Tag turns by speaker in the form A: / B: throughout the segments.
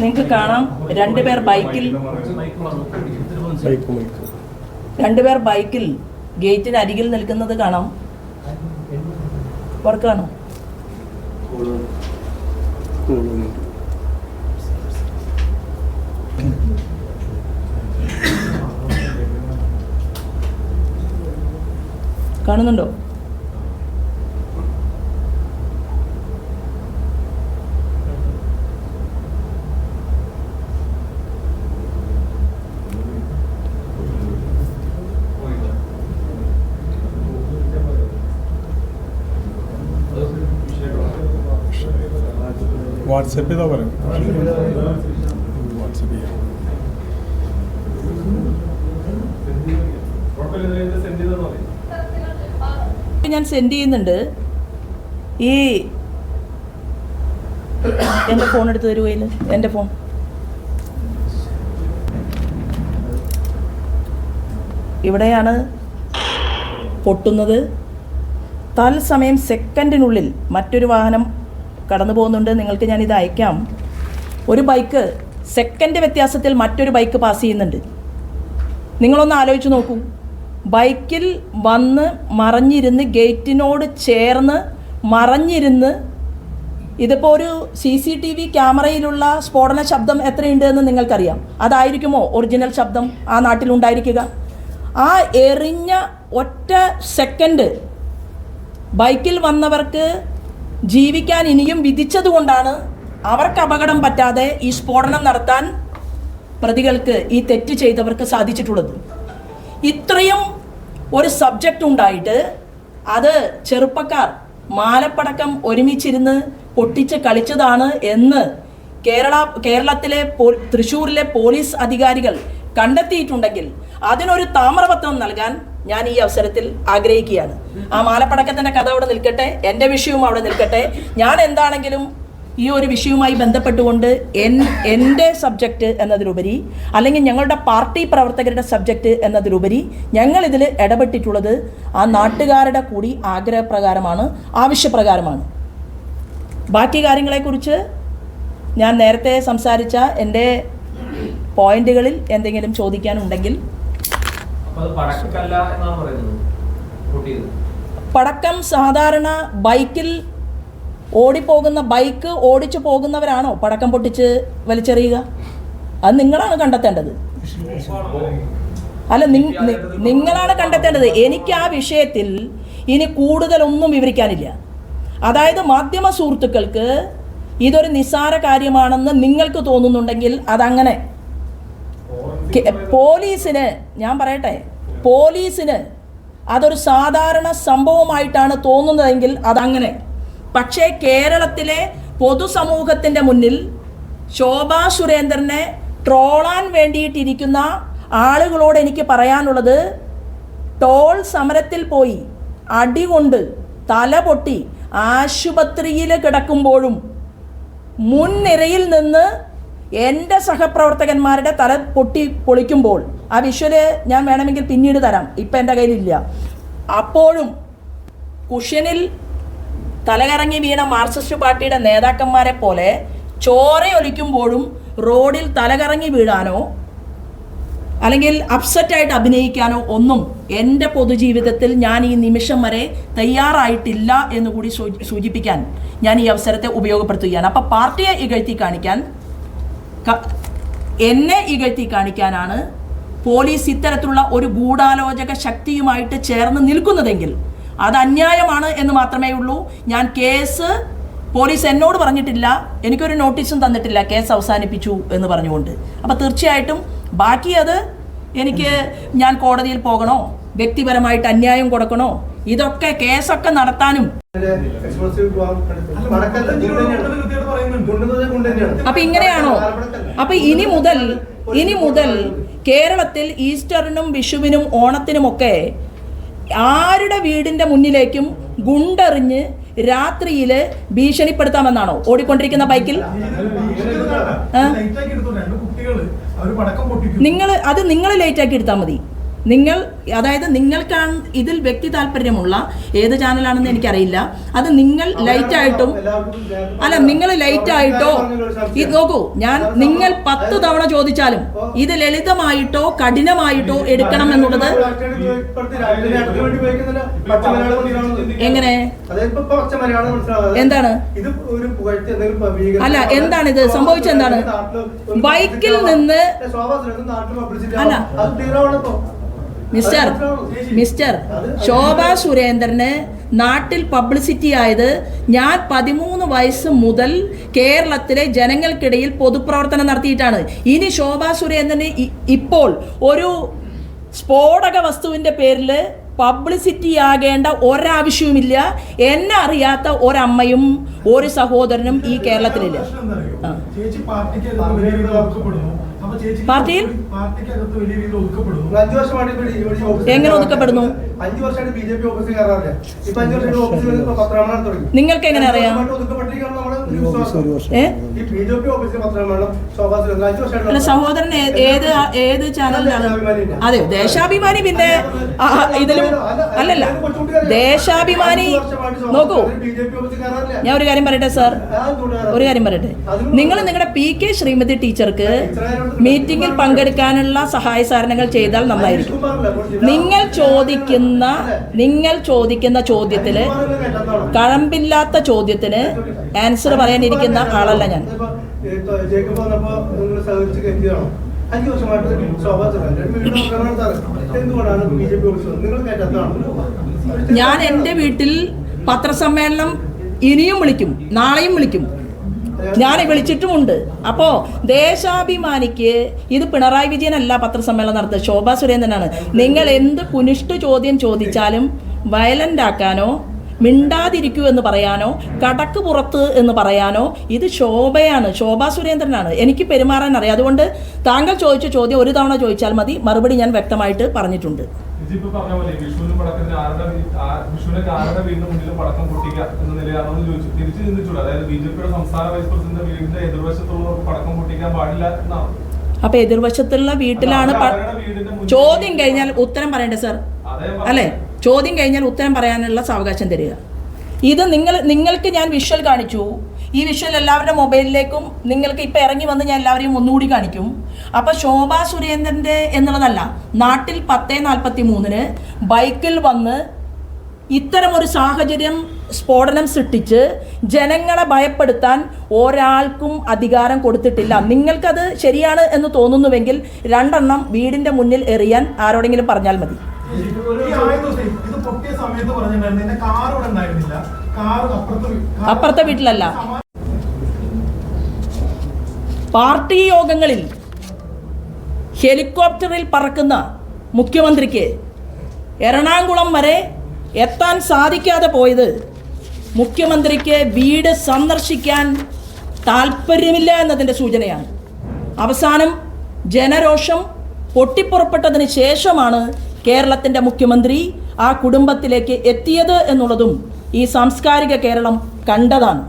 A: നിങ്ങൾക്ക് കാണാം. രണ്ടുപേർ ബൈക്കിൽ
B: ബൈക്ക് ബൈക്ക്
A: രണ്ടുപേർ ബൈക്കിൽ ഗേറ്റിന് അരികിൽ നിൽക്കുന്നത് കാണാം. വർക്കാണോ കാണുന്നുണ്ടോ?
B: വാട്സപ്പ് ചെയ്താൽ പറയും. വാട്സപ്പ് ചെയ്യാം.
A: ഞാൻ സെൻഡ് ചെയ്യുന്നുണ്ട്. ഈ എന്റെ ഫോൺ എടുത്ത് തരുവയിൽ എന്റെ ഫോൺ ഇവിടെയാണ് പൊട്ടുന്നത്. തൽസമയം സെക്കൻഡിനുള്ളിൽ മറ്റൊരു വാഹനം കടന്നു പോകുന്നുണ്ട്. നിങ്ങൾക്ക് ഞാനിത് അയക്കാം. ഒരു ബൈക്ക് സെക്കൻഡ് വ്യത്യാസത്തിൽ മറ്റൊരു ബൈക്ക് പാസ് ചെയ്യുന്നുണ്ട്. നിങ്ങളൊന്ന് ആലോചിച്ച് നോക്കൂ. ബൈക്കിൽ വന്ന് മറഞ്ഞിരുന്ന് ഗേറ്റിനോട് ചേർന്ന് മറഞ്ഞിരുന്ന് ഇതിപ്പോൾ ഒരു സി സി ടി വി ക്യാമറയിലുള്ള സ്ഫോടന ശബ്ദം എത്രയുണ്ട് എന്ന് നിങ്ങൾക്കറിയാം. അതായിരിക്കുമോ ഒറിജിനൽ ശബ്ദം ആ നാട്ടിലുണ്ടായിരിക്കുക ആ എറിഞ്ഞ ഒറ്റ സെക്കൻഡ് ബൈക്കിൽ വന്നവർക്ക് ജീവിക്കാൻ ഇനിയും വിധിച്ചതുകൊണ്ടാണ് അവർക്ക് അപകടം പറ്റാതെ ഈ സ്ഫോടനം നടത്താൻ പ്രതികൾക്ക് ഈ തെറ്റ് ചെയ്തവർക്ക് സാധിച്ചിട്ടുള്ളത്. ഇത്രയും ഒരു സബ്ജക്റ്റ് ഉണ്ടായിട്ട് അത് ചെറുപ്പക്കാർ മാലപ്പടക്കം ഒരുമിച്ചിരുന്ന് പൊട്ടിച്ച് കളിച്ചതാണ് എന്ന് കേരള കേരളത്തിലെ തൃശ്ശൂരിലെ പോലീസ് അധികാരികൾ കണ്ടെത്തിയിട്ടുണ്ടെങ്കിൽ അതിനൊരു താമ്രപത്രം നൽകാൻ ഞാൻ ഈ അവസരത്തിൽ ആഗ്രഹിക്കുകയാണ്. ആ മാലപ്പടക്കത്തിന്റെ കഥ അവിടെ നിൽക്കട്ടെ എന്റെ വിഷയവും അവിടെ നിൽക്കട്ടെ. ഞാൻ എന്താണെങ്കിലും ഈ ഒരു വിഷയവുമായി ബന്ധപ്പെട്ടുകൊണ്ട് എൻ എന്റെ സബ്ജക്റ്റ് എന്നതിലുപരി അല്ലെങ്കിൽ ഞങ്ങളുടെ പാർട്ടി പ്രവർത്തകരുടെ സബ്ജക്റ്റ് എന്നതിലുപരി ഞങ്ങളിതിൽ ഇടപെട്ടിട്ടുള്ളത് ആ നാട്ടുകാരുടെ കൂടി ആഗ്രഹപ്രകാരമാണ് ആവശ്യപ്രകാരമാണ്. ബാക്കി കാര്യങ്ങളെക്കുറിച്ച് ഞാൻ നേരത്തെ സംസാരിച്ച എന്റെ പോയിന്റുകളിൽ എന്തെങ്കിലും ചോദിക്കാനുണ്ടെങ്കിൽ പടക്കം സാധാരണ ബൈക്കിൽ ഓടിപ്പോകുന്ന ബൈക്ക് ഓടിച്ചു പോകുന്നവരാണോ പടക്കം പൊട്ടിച്ച് വലിച്ചെറിയുക? അത് നിങ്ങളാണ് കണ്ടെത്തേണ്ടത്. അല്ല നിങ്- നിങ്ങളാണ് കണ്ടെത്തേണ്ടത്. എനിക്ക് ആ വിഷയത്തിൽ ഇനി കൂടുതലൊന്നും വിവരിക്കാനില്ല. അതായത് മാധ്യമ സുഹൃത്തുക്കൾക്ക് ഇതൊരു നിസ്സാര കാര്യമാണെന്ന് നിങ്ങൾക്ക് തോന്നുന്നുണ്ടെങ്കിൽ അതങ്ങനെ പോലീസിന് ഞാൻ പറയട്ടെ പോലീസിന് അതൊരു സാധാരണ സംഭവമായിട്ടാണ് തോന്നുന്നതെങ്കിൽ അതങ്ങനെ. പക്ഷേ കേരളത്തിലെ പൊതുസമൂഹത്തിന്റെ മുന്നിൽ ശോഭാ സുരേന്ദ്രനെ ട്രോളാൻ വേണ്ടിയിട്ടിരിക്കുന്ന ആളുകളോട് എനിക്ക് പറയാനുള്ളത് ടോൾ സമരത്തിൽ പോയി അടികൊണ്ട് തല പൊട്ടി ആശുപത്രിയിൽ കിടക്കുമ്പോഴും മുൻനിരയിൽ നിന്ന് എന്റെ സഹപ്രവർത്തകന്മാരുടെ തല പൊട്ടി പൊളിക്കുമ്പോൾ ആ വിഷ്വൽ ഞാൻ വേണമെങ്കിൽ പിന്നീട് തരാം. ഇപ്പം എന്റെ കയ്യിലില്ല. അപ്പോഴും കുഷ്യനിൽ തലകറങ്ങി വീണ മാർക്സിസ്റ്റ് പാർട്ടിയുടെ നേതാക്കന്മാരെ പോലെ ചോരയൊലിക്കുമ്പോഴും റോഡിൽ തലകറങ്ങി വീഴാനോ അല്ലെങ്കിൽ അപ്സെറ്റായിട്ട് അഭിനയിക്കാനോ ഒന്നും എന്റെ പൊതുജീവിതത്തിൽ ഞാൻ ഈ നിമിഷം വരെ തയ്യാറായിട്ടില്ല എന്ന് കൂടി സൂചിപ്പിക്കാൻ ഞാൻ ഈ അവസരത്തെ ഉപയോഗപ്പെടുത്തുകയാണ്. അപ്പം പാർട്ടിയെ ഇകഴ്ത്തി കാണിക്കാൻ എന്നെ ഇകഴ്ത്തി കാണിക്കാനാണ് പോലീസ് ഇത്തരത്തിലുള്ള ഒരു ഗൂഢാലോചക ശക്തിയുമായിട്ട് ചേർന്ന് നിൽക്കുന്നതെങ്കിൽ അത് അന്യായമാണ് എന്ന് മാത്രമേ ഉള്ളൂ. ഞാൻ കേസ് പോലീസ് എന്നോട് പറഞ്ഞിട്ടില്ല. എനിക്കൊരു നോട്ടീസും തന്നിട്ടില്ല. കേസ് അവസാനിപ്പിച്ചു എന്ന് പറഞ്ഞുകൊണ്ട്. അപ്പോൾ തീർച്ചയായിട്ടും ബാക്കി അത് എനിക്ക് ഞാൻ കോടതിയിൽ പോകണോ? വ്യക്തിപരമായിട്ട് അന്യായം കൊടുക്കണോ? ഇതൊക്കെ കേസൊക്കെ നടത്താനും. അപ്പൊ ഇങ്ങനെയാണോ? അപ്പൊ ഇനി മുതൽ ഇനി മുതൽ കേരളത്തിൽ ഈസ്റ്ററിനും വിഷുവിനും ഓണത്തിനുമൊക്കെ ആരുടെ വീടിന്റെ മുന്നിലേക്കും ഗുണ്ടെറിഞ്ഞ് രാത്രിയിൽ ഭീഷണിപ്പെടുത്താമെന്നാണോ? ഓടിക്കൊണ്ടിരിക്കുന്ന ബൈക്കിൽ? നിങ്ങൾ അത് നിങ്ങൾ ലേറ്റ് ആക്കി എടുത്താൽ മതി. നിങ്ങൾ അതായത് നിങ്ങൾക്കാണ് ഇതിൽ വ്യക്തി താല്പര്യമുള്ള ഏത് ചാനലാണെന്ന് എനിക്കറിയില്ല. അത് നിങ്ങൾ ലൈറ്റ് ആയിട്ടും അല്ല നിങ്ങൾ ലൈറ്റ് ആയിട്ടോ ഇത് നോക്കൂ ഞാൻ നിങ്ങൾ പത്ത് തവണ ചോദിച്ചാലും ഇത് ലളിതമായിട്ടോ കഠിനമായിട്ടോ എടുക്കണം എന്നുള്ളത് എങ്ങനെ? എന്താണ്? അല്ല, എന്താണ്? ഇത് സംഭവിച്ചെന്താണ് ബൈക്കിൽ നിന്ന് അല്ല. മിസ്റ്റർ മിസ്റ്റർ ശോഭ സുരേന്ദ്രന് നാട്ടിൽ പബ്ലിസിറ്റി ആയത് ഞാൻ പതിമൂന്ന് വയസ്സ് മുതൽ കേരളത്തിലെ ജനങ്ങൾക്കിടയിൽ പൊതുപ്രവർത്തനം നടത്തിയിട്ടാണ്. ഇനി ശോഭ സുരേന്ദ്രന് ഇപ്പോൾ ഒരു സ്ഫോടക വസ്തുവിന്റെ പേരിൽ പബ്ലിസിറ്റി ആകേണ്ട ഒരാവശ്യവുമില്ല. എന്നെ അറിയാത്ത ഒരമ്മയും ഒരു സഹോദരനും ഈ കേരളത്തിലില്ല. പാർട്ടിയിൽ? എങ്ങനെ ഒതുക്കപ്പെടുന്നു? നിങ്ങൾക്ക് എങ്ങനെ അറിയാം? അല്ല സഹോദരൻ ഏത് ഏത് ചാനലിലാണ് അതെ ദേശാഭിമാനി പിന്നെ ഇതിലും അല്ലല്ല. ദേശാഭിമാനി നോക്കൂ. ഞാൻ ഒരു കാര്യം പറയട്ടെ സാർ? ഒരു കാര്യം പറയട്ടെ. നിങ്ങൾ നിങ്ങളുടെ പി കെ ശ്രീമതി ടീച്ചർക്ക് മീറ്റിംഗിൽ പങ്കെടുക്കാനുള്ള സഹായ സഹകരണങ്ങൾ ചെയ്താൽ നന്നായിരിക്കും. നിങ്ങൾ ചോദിക്കുന്ന നിങ്ങൾ ചോദിക്കുന്ന ചോദ്യത്തിന് കഴമ്പില്ലാത്ത ചോദ്യത്തിന് ആൻസർ പറയാനിരിക്കുന്ന ആളല്ല ഞാൻ.
C: നിങ്ങൾ
A: ഞാൻ എന്റെ വീട്ടിൽ പത്രസമ്മേളനം ഇനിയും വിളിക്കും നാളെയും വിളിക്കും. ഞാൻ വിളിച്ചിട്ടുമുണ്ട്. അപ്പോ ദേശാഭിമാനിക്ക് ഇത് പിണറായി വിജയൻ അല്ല പത്രസമ്മേളനം നടത്തുക ശോഭാ സുരേന്ദ്രനാണ്. നിങ്ങൾ എന്ത് പുനിഷ്ട ചോദ്യം ചോദിച്ചാലും വയലന്റ് ആക്കാനോ മിണ്ടാതിരിക്കൂ എന്ന് പറയാനോ കടക്ക് പുറത്ത് എന്ന് പറയാനോ ഇത് ശോഭയാണ് ശോഭാ സുരേന്ദ്രനാണ്. എനിക്ക് പെരുമാറാൻ അറിയാം അതുകൊണ്ട് താങ്കൾ ചോദിച്ച ചോദ്യം ഒരു തവണ ചോദിച്ചാൽ മതി. മറുപടി ഞാൻ വ്യക്തമായിട്ട് പറഞ്ഞിട്ടുണ്ട്.
D: ഇതിപ്പോ പറഞ്ഞ പോലെ വിഷുവിന് പടക്കത്തിന് ആരുടെ വിഷുവിനൊക്കെ ആരുടെ വീടിന് മുന്നിൽ പടക്കം പൊട്ടിക്കുക എന്ന നിലയാണെന്ന് ചോദിച്ചു. തിരിച്ചു ചിന്തിച്ചുള്ളൂ അതായത് ബി ജെ പിയുടെ സംസ്ഥാന വൈസ് പ്രസിഡന്റ് വീടിന്റെ എതിർവശത്തുള്ളവർക്ക് പടക്കം പൊട്ടിക്കാൻ പാടില്ല എന്നാണ്.
A: അപ്പൊ എതിർവശത്തുള്ള വീട്ടിലാണ് ചോദ്യം കഴിഞ്ഞാൽ ഉത്തരം പറയണ്ടേ സാർ? അല്ലേ? ചോദ്യം കഴിഞ്ഞാൽ ഉത്തരം പറയാനുള്ള സാവകാശം തരിക. ഇത് നിങ്ങൾ നിങ്ങൾക്ക് ഞാൻ വിഷ്വൽ കാണിച്ചു. ഈ വിഷ്വൽ എല്ലാവരുടെ മൊബൈലിലേക്കും നിങ്ങൾക്ക് ഇപ്പം ഇറങ്ങി വന്ന് ഞാൻ എല്ലാവരെയും ഒന്നുകൂടി കാണിക്കും. അപ്പോൾ ശോഭാ സുരേന്ദ്രന്റെ എന്നുള്ളതല്ല നാട്ടിൽ പത്തേ നാൽപ്പത്തി മൂന്നിന് ബൈക്കിൽ വന്ന് ഇത്തരമൊരു സാഹചര്യം സ്ഫോടനം സൃഷ്ടിച്ച് ജനങ്ങളെ ഭയപ്പെടുത്താൻ ഒരാൾക്കും അധികാരം കൊടുത്തിട്ടില്ല. നിങ്ങൾക്കത് ശരിയാണ് എന്ന് തോന്നുന്നുവെങ്കിൽ രണ്ടെണ്ണം വീടിന്റെ മുന്നിൽ എറിയാൻ ആരോടെങ്കിലും പറഞ്ഞാൽ മതി.
E: അപ്പുറത്തെ ആയുധം
A: പാർട്ടി യോഗങ്ങളിൽ ഹെലികോപ്റ്ററിൽ പറക്കുന്ന മുഖ്യമന്ത്രിക്ക് എറണാകുളം വരെ എത്താൻ സാധിക്കാതെ പോയത് മുഖ്യമന്ത്രിക്ക് വീട് സന്ദർശിക്കാൻ താല്പര്യമില്ല എന്നതിന്റെ സൂചനയാണ്. അവസാനം ജനരോഷം പൊട്ടിപ്പുറപ്പെട്ടതിന് ശേഷമാണ് കേരളത്തിന്റെ മുഖ്യമന്ത്രി ആ കുടുംബത്തിലേക്ക് എത്തിയത് എന്നുള്ളതും ഈ സാംസ്കാരിക കേരളം കണ്ടതാണ്.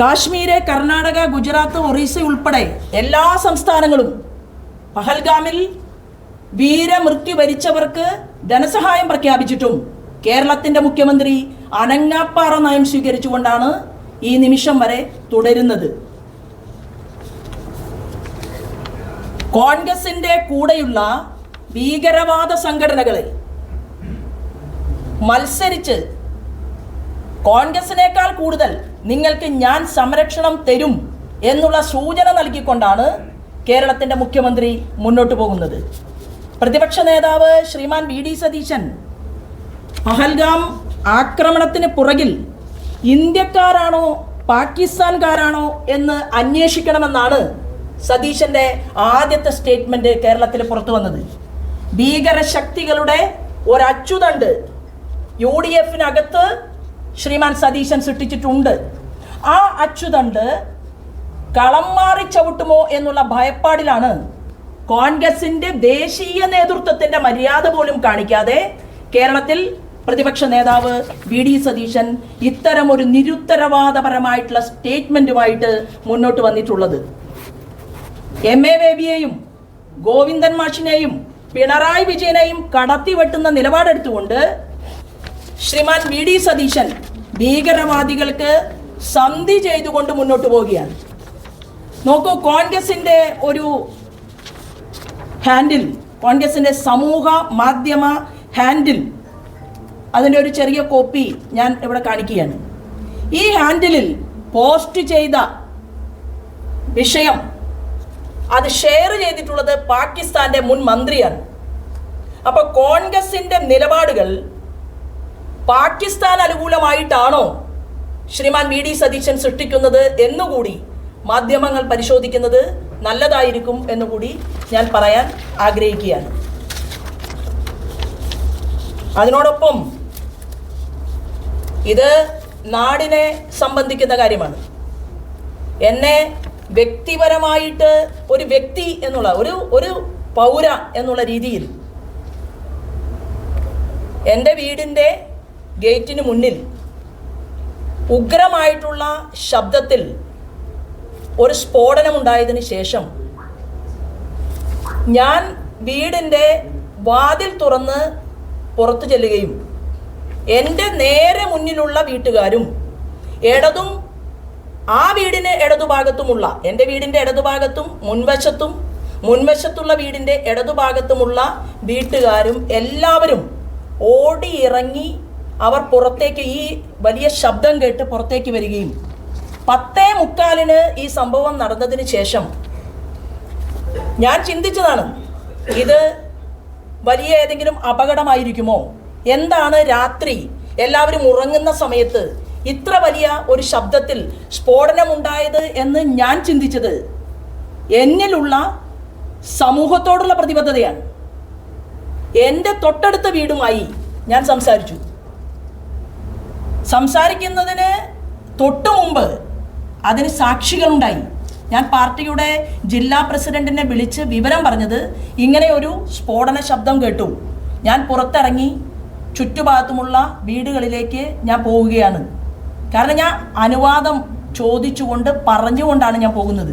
A: കാശ്മീര് കർണാടക ഗുജറാത്ത് ഒറീസ ഉൾപ്പെടെ എല്ലാ സംസ്ഥാനങ്ങളും പഹൽഗാമിൽ വീരമൃത്യു വരിച്ചവർക്ക് ധനസഹായം പ്രഖ്യാപിച്ചിട്ടും കേരളത്തിന്റെ മുഖ്യമന്ത്രി അനങ്ങാപ്പാറ നയം സ്വീകരിച്ചുകൊണ്ടാണ് ഈ നിമിഷം വരെ തുടരുന്നത്. കോൺഗ്രസിന്റെ കൂടെയുള്ള ഭീകരവാദ സംഘടനകളെ മത്സരിച്ച് കോൺഗ്രസിനേക്കാൾ കൂടുതൽ നിങ്ങൾക്ക് ഞാൻ സംരക്ഷണം തരും എന്നുള്ള സൂചന നൽകിക്കൊണ്ടാണ് കേരളത്തിന്റെ മുഖ്യമന്ത്രി മുന്നോട്ട് പോകുന്നത്. പ്രതിപക്ഷ നേതാവ് ശ്രീമാൻ വി ഡി സതീശൻ പഹൽഗാം ആക്രമണത്തിന് പുറകിൽ ഇന്ത്യക്കാരാണോ പാകിസ്ഥാൻകാരാണോ എന്ന് അന്വേഷിക്കണമെന്നാണ് സതീശന്റെ ആദ്യത്തെ സ്റ്റേറ്റ്മെന്റ് കേരളത്തിൽ പുറത്തു വന്നത്. ഭീകര ശക്തികളുടെ ഒരച്ചുതണ്ട് യു ഡി എഫിനകത്ത് ശ്രീമാൻ സതീശൻ സൃഷ്ടിച്ചിട്ടുണ്ട്. ആ അച്യുതണ്ട് കളം മാറി ചവിട്ടുമോ എന്നുള്ള ഭയപ്പാടിലാണ് കോൺഗ്രസിന്റെ ദേശീയ നേതൃത്വത്തിന്റെ മര്യാദ പോലും കാണിക്കാതെ കേരളത്തിൽ പ്രതിപക്ഷ നേതാവ് വി ഡി സതീശൻ ഇത്തരം ഒരു നിരുത്തരവാദപരമായിട്ടുള്ള സ്റ്റേറ്റ്മെന്റുമായിട്ട് മുന്നോട്ട് വന്നിട്ടുള്ളത്. എം എ ബേബിയെയും ഗോവിന്ദൻ മാഷിനെയും പിണറായി വിജയനെയും കടത്തിവെട്ടുന്ന നിലപാടെടുത്തുകൊണ്ട് ശ്രീമാൻ വി ഡി സതീശൻ ഭീകരവാദികൾക്ക് സന്ധി ചെയ്തുകൊണ്ട് മുന്നോട്ട് പോവുകയാണ്. നോക്കൂ കോൺഗ്രസിന്റെ ഒരു ഹാൻഡിൽ കോൺഗ്രസിന്റെ സമൂഹ മാധ്യമ ഹാൻഡിൽ അതിന്റെ ഒരു ചെറിയ കോപ്പി ഞാൻ ഇവിടെ കാണിക്കുകയാണ്. ഈ ഹാൻഡിലിൽ പോസ്റ്റ് ചെയ്ത വിഷയം അത് ഷെയർ ചെയ്തിട്ടുള്ളത് പാകിസ്ഥാന്റെ മുൻ മന്ത്രിയാണ്. അപ്പൊ കോൺഗ്രസിന്റെ നിലപാടുകൾ പാകിസ്ഥാൻ അനുകൂലമായിട്ടാണോ ശ്രീമാൻ വി ഡി സതീശൻ സൃഷ്ടിക്കുന്നത് എന്നുകൂടി മാധ്യമങ്ങൾ പരിശോധിക്കുന്നത് നല്ലതായിരിക്കും എന്നുകൂടി ഞാൻ പറയാൻ ആഗ്രഹിക്കുകയാണ്. അതിനോടൊപ്പം ഇത് നാടിനെ സംബന്ധിക്കുന്ന കാര്യമാണ്. എന്നെ വ്യക്തിപരമായിട്ട് ഒരു വ്യക്തി എന്നുള്ള ഒരു ഒരു പൗര എന്നുള്ള രീതിയിൽ എന്റെ വീടിന്റെ ഗേറ്റിന് മുന്നിൽ ഉഗ്രമായിട്ടുള്ള ശബ്ദത്തിൽ ഒരു സ്ഫോടനമുണ്ടായതിന് ശേഷം ഞാൻ വീടിന്റെ വാതിൽ തുറന്ന് പുറത്തു ചെല്ലുകയും എന്റെ നേരെ മുന്നിലുള്ള വീട്ടുകാരും ഇടതും ആ വീടിന് ഇടതുഭാഗത്തുമുള്ള എന്റെ വീടിന്റെ ഇടതുഭാഗത്തും മുൻവശത്തും മുൻവശത്തുള്ള വീടിന്റെ ഇടതുഭാഗത്തുമുള്ള വീട്ടുകാരും എല്ലാവരും ഓടിയിറങ്ങി അവർ പുറത്തേക്ക് ഈ വലിയ ശബ്ദം കേട്ട് പുറത്തേക്ക് വരികയും പത്തേ മുക്കാലിന് ഈ സംഭവം നടന്നതിന് ശേഷം ഞാൻ ചിന്തിച്ചതാണ് ഇത് വലിയ ഏതെങ്കിലും അപകടമായിരിക്കുമോ? എന്താണ് രാത്രി എല്ലാവരും ഉറങ്ങുന്ന സമയത്ത് ഇത്ര വലിയ ഒരു ശബ്ദത്തിൽ സ്ഫോടനമുണ്ടായത് എന്ന് ഞാൻ ചിന്തിച്ചത്? എന്നിലുള്ള സമൂഹത്തോടുള്ള പ്രതിബദ്ധതയാണ്. എന്റെ തൊട്ടടുത്ത വീടുമായി ഞാൻ സംസാരിച്ചു. സംസാരിക്കുന്നതിന് തൊട്ടു മുമ്പ് അതിന് സാക്ഷികളുണ്ടായി. ഞാൻ പാർട്ടിയുടെ ജില്ലാ പ്രസിഡന്റിനെ വിളിച്ച് വിവരം പറഞ്ഞത് ഇങ്ങനെ ഒരു സ്ഫോടന ശബ്ദം കേട്ടു. ഞാൻ പുറത്തിറങ്ങി ചുറ്റുഭാഗത്തുമുള്ള വീടുകളിലേക്ക് ഞാൻ പോവുകയാണ്. കാരണം ഞാൻ അനുവാദം ചോദിച്ചുകൊണ്ട് പറഞ്ഞുകൊണ്ടാണ് ഞാൻ പോകുന്നത്.